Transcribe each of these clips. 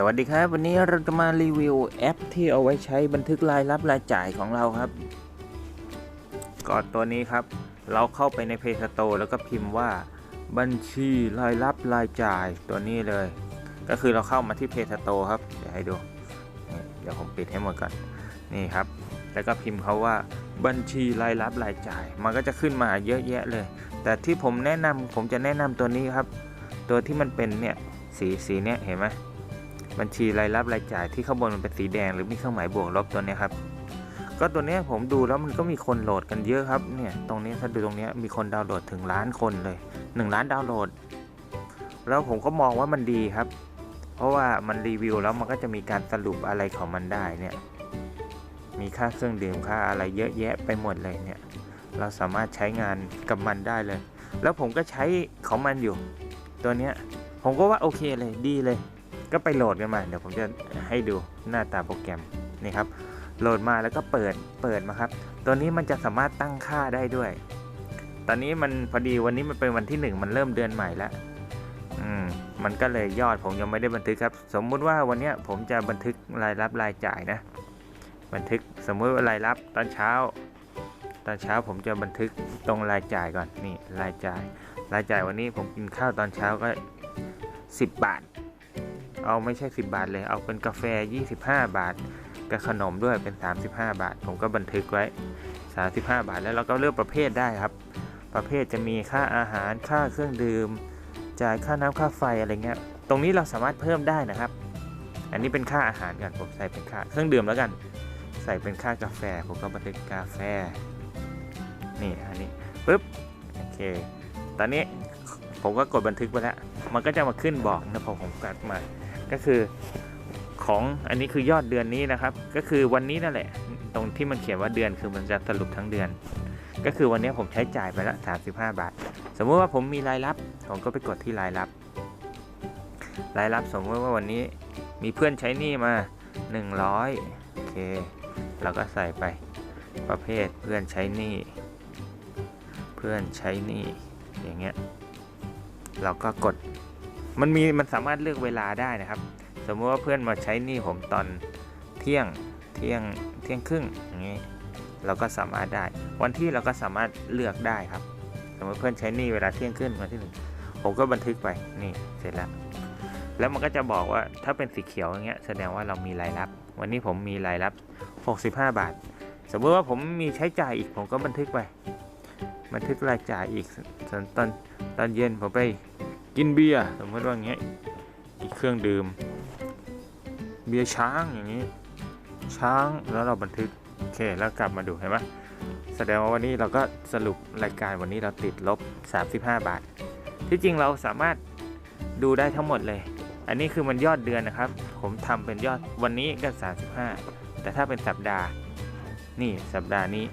สวัสดีครับ วันนี้เราจะมารีวิวแอปที่เอาไว้ใช้บันทึกรายรับรายจ่ายของเราครับก่อนตัวนี้ครับ เราเข้าไปใน Play Store แล้วก็พิมพ์ว่าบัญชีรายรับรายจ่ายตัวนี้เลย ก็คือเราเข้ามาที่ Play Store ครับ เดี๋ยวให้ดูเดี๋ยวผมปิดให้หมดก่อนนี่ครับ แล้วก็พิมพ์เขาว่าบัญชีรายรับรายจ่าย มันก็จะขึ้นมาเยอะแยะเลย แต่ที่ผมแนะนำผมจะแนะนำตัวนี้ครับ ตัวที่มันเป็นเนี่ยสีสีเนี้ยเห็นไหม บัญชีรายรับรายจ่ายที่ข้างบนมันเป็นสีแดง หรือมีเครื่องหมายบวกลบตัวนี้ครับ ก็ตัวนี้ผมดูแล้วมันก็มีคนโหลดกันเยอะครับเนี่ยตรงนี้ถ้าดูตรงนี้มีคนดาวน์โหลดถึงล้านคนเลย 1 ล้านดาวน์โหลด แล้วผมก็มองว่ามันดีครับ เพราะว่ามันรีวิวแล้วมันก็จะมีการสรุปอะไรของมันได้เนี่ยมีค่าเครื่องดื่มค่าอะไรเยอะแยะไปหมดเลยเนี่ยเราสามารถใช้งานกับมันได้เลย แล้วผมก็ใช้ของมันอยู่ ตัวเนี้ยผมก็ว่าโอเคเลยดีเลย ก็ไปโหลดกันมา เดี๋ยวผมจะให้ดูหน้าตาโปรแกรมนี่ครับ โหลดมาแล้วก็เปิดเปิดมาครับ ตัวนี้มันจะสามารถตั้งค่าได้ด้วย ตอนนี้มันพอดีวันนี้มันเป็นวันที่ 1 มันเริ่มเดือนใหม่แล้วอืมมันก็เลยยอดผมยังไม่ได้บันทึกครับ สมมุติว่าวันนี้ผมจะบันทึกรายรับรายจ่ายนะ บันทึกสมมุติว่ารายรับตอนเช้า ตอนเช้าผมจะบันทึกตรงรายจ่ายก่อนนี่รายจ่าย รายจ่ายวันนี้ผมกินข้าวตอนเช้าก็ 10 บาท เอาไม่ใช่ 10 บาทเลย เอาเป็นกาแฟ 25 บาท กับขนมด้วยเป็น 35 บาท ผมก็บันทึกไว้ 35 บาทแล้วเราก็เลือกประเภทได้ครับ ประเภทจะมีค่าอาหารค่าเครื่องดื่ม จ่ายค่าน้ำค่าไฟอะไรเงี้ยตรงนี้เราสามารถเพิ่มได้นะครับ อันนี้เป็นค่าอาหารกันผมใส่เป็นค่าเครื่องดื่มแล้วกัน ใส่เป็นค่ากาแฟผมก็บันทึกกาแฟนี่อันนี้ปุ๊บโอเคตอนนี้ผมก็กดบันทึกไปแล้ว มันก็จะมาขึ้นบอกนะพอผมกัดมา ก็คือของอันนี้คือยอดเดือนนี้นะครับ ก็คือวันนี้นั่นแหละ ตรงที่มันเขียนว่าเดือนคือมันจะสรุปทั้งเดือน ก็คือวันนี้ผมใช้จ่ายไปละ35 บาท สมมุติว่าผมมีรายรับ ผมก็ไปกดที่รายรับ รายรับสมมติว่าวันนี้มีเพื่อนใช้หนี้มา 100โอเคเราก็ใส่ไปประเภทเพื่อนใช้หนี้เพื่อนใช้หนี้อย่างเงี้ยเราก็กด มันมีมันสามารถเลือกเวลาได้นะครับ สมมติว่าเพื่อนมาใช้หนี้ผมตอนเที่ยงเที่ยงเที่ยงครึ่งอย่างนี้เราก็สามารถได้ วันที่เราก็สามารถเลือกได้ครับ สมมติเพื่อนใช้หนี้เวลาเที่ยงครึ่งวันที่หนึ่งผมก็บันทึกไปนี่เสร็จแล้วแล้วมันก็จะบอกว่าถ้าเป็นสีเขียวอย่างเงี้ยแสดงว่าเรามีรายรับ วันนี้ผมมีรายรับ 65 บาท สมมติว่าผมมีใช้จ่ายอีกผมก็บันทึกไป บันทึกรายจ่ายอีกส่วนตอนตอนเย็นผมไป กินเบียร์สมมติว่าอย่างเงี้ยอีกเครื่องดื่ม เบียร์ช้างอย่างนี้ ช้างแล้วเราบันทึกโอเคแล้วกลับมาดูเห็นไหมแสดงว่าวันนี้เราก็สรุปรายการวันนี้เราติดลบ 35 บาท ที่จริงเราสามารถดูได้ทั้งหมดเลย อันนี้คือมันยอดเดือนนะครับ ผมทำเป็นยอดวันนี้ก็ 35 แต่ถ้าเป็นสัปดาห์นี่สัปดาห์นี้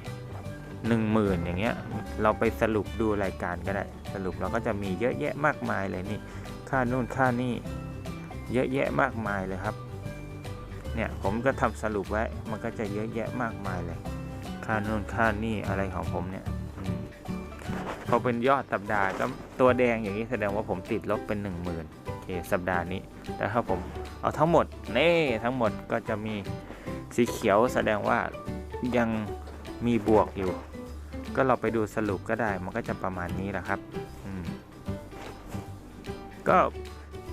หนึ่งหมื่นอย่างเงี้ยเราไปสรุปดูรายการก็ได้ สรุปเราก็จะมีเยอะแยะมากมายเลยนี่ ค่านู่นค่านี่ เยอะแยะมากมายเลยครับ เนี่ยผมก็ทำสรุปไว้ มันก็จะเยอะแยะมากมายเลย ค่านู่นค่านี่อะไรของผมเนี่ยพอเป็นยอดสัปดาห์ก็ตัวแดงอย่างนี้แสดงว่าผมติดลบเป็น 1 0,000โอเคสัปดาห์นี้ แต่ถ้าผมเอาทั้งหมดเน่ทั้งหมดก็จะมีสีเขียวแสดงว่ายังมีบวกอยู่ ก็เราไปดูสรุปก็ได้มันก็จะประมาณนี้แหละครับ ก็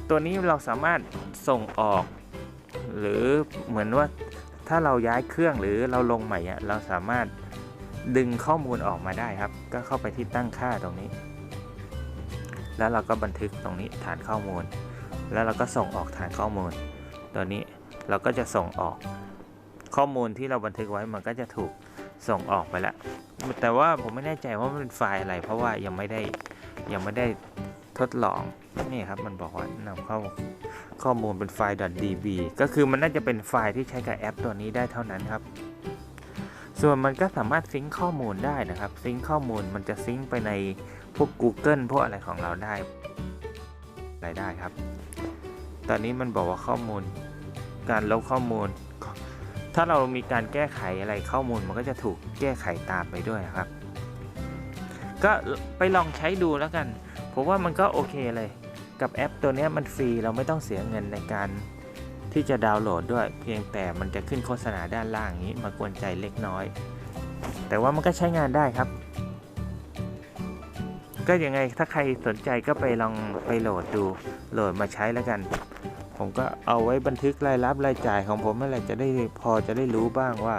ตัวนี้เราสามารถส่งออก หรือเหมือนว่าถ้าเราย้ายเครื่องหรือเราลงใหม่เราสามารถดึงข้อมูลออกมาได้ครับ ก็เข้าไปที่ตั้งค่าตรงนี้ แล้วเราก็บันทึกตรงนี้ฐานข้อมูล แล้วเราก็ส่งออกฐานข้อมูล ตัวนี้เราก็จะส่งออกข้อมูลที่เราบันทึกไว้มันก็จะถูกส่งออกไปแล้วแต่ว่าผมไม่แน่ใจว่ามันเป็นไฟล์อะไร เพราะว่ายังไม่ได้ยังไม่ได้ ดลองนี่ครับมันบอกว่านำเข้าข้อมูลเป็นไฟล์ .db ก็คือมันน่าจะเป็นไฟล์ที่ใช้กับแอปตัวนี้ได้เท่านั้นครับ ส่วนมันก็สามารถซิงค์ข้อมูลได้นะครับ ซิงค์ข้อมูลมันจะซิงค์ไปในพวก Google พวกอะไรของเราได้รายได้ครับ ตอนนี้มันบอกว่าข้อมูล การลบข้อมูล ถ้าเรามีการแก้ไขอะไรข้อมูลมันก็จะถูกแก้ไขตามไปด้วยครับ ก็ไปลองใช้ดูแล้วกัน ผมว่ามันก็โอเคเลย กับแอปตัวนี้มันฟรีเราไม่ต้องเสียเงินในการที่จะดาวน์โหลดด้วย เพียงแต่มันจะขึ้นโฆษณาด้านล่างนี้มากวนใจเล็กน้อย แต่ว่ามันก็ใช้งานได้ครับ ก็ยังไงถ้าใครสนใจก็ไปลองไปโหลดดูโหลดมาใช้แล้วกัน ผมก็เอาไว้บันทึกรายรับรายจ่ายของผมนั่นแหละจะได้พอจะได้รู้บ้างว่า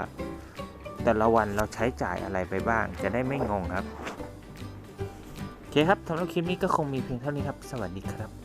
แต่ละวันเราใช้จ่ายอะไรไปบ้าง จะได้ไม่งงครับ เคครับสำหรับคลิปนี้ก็คงมีเพียงเท่านี้ครับ สวัสดีครับ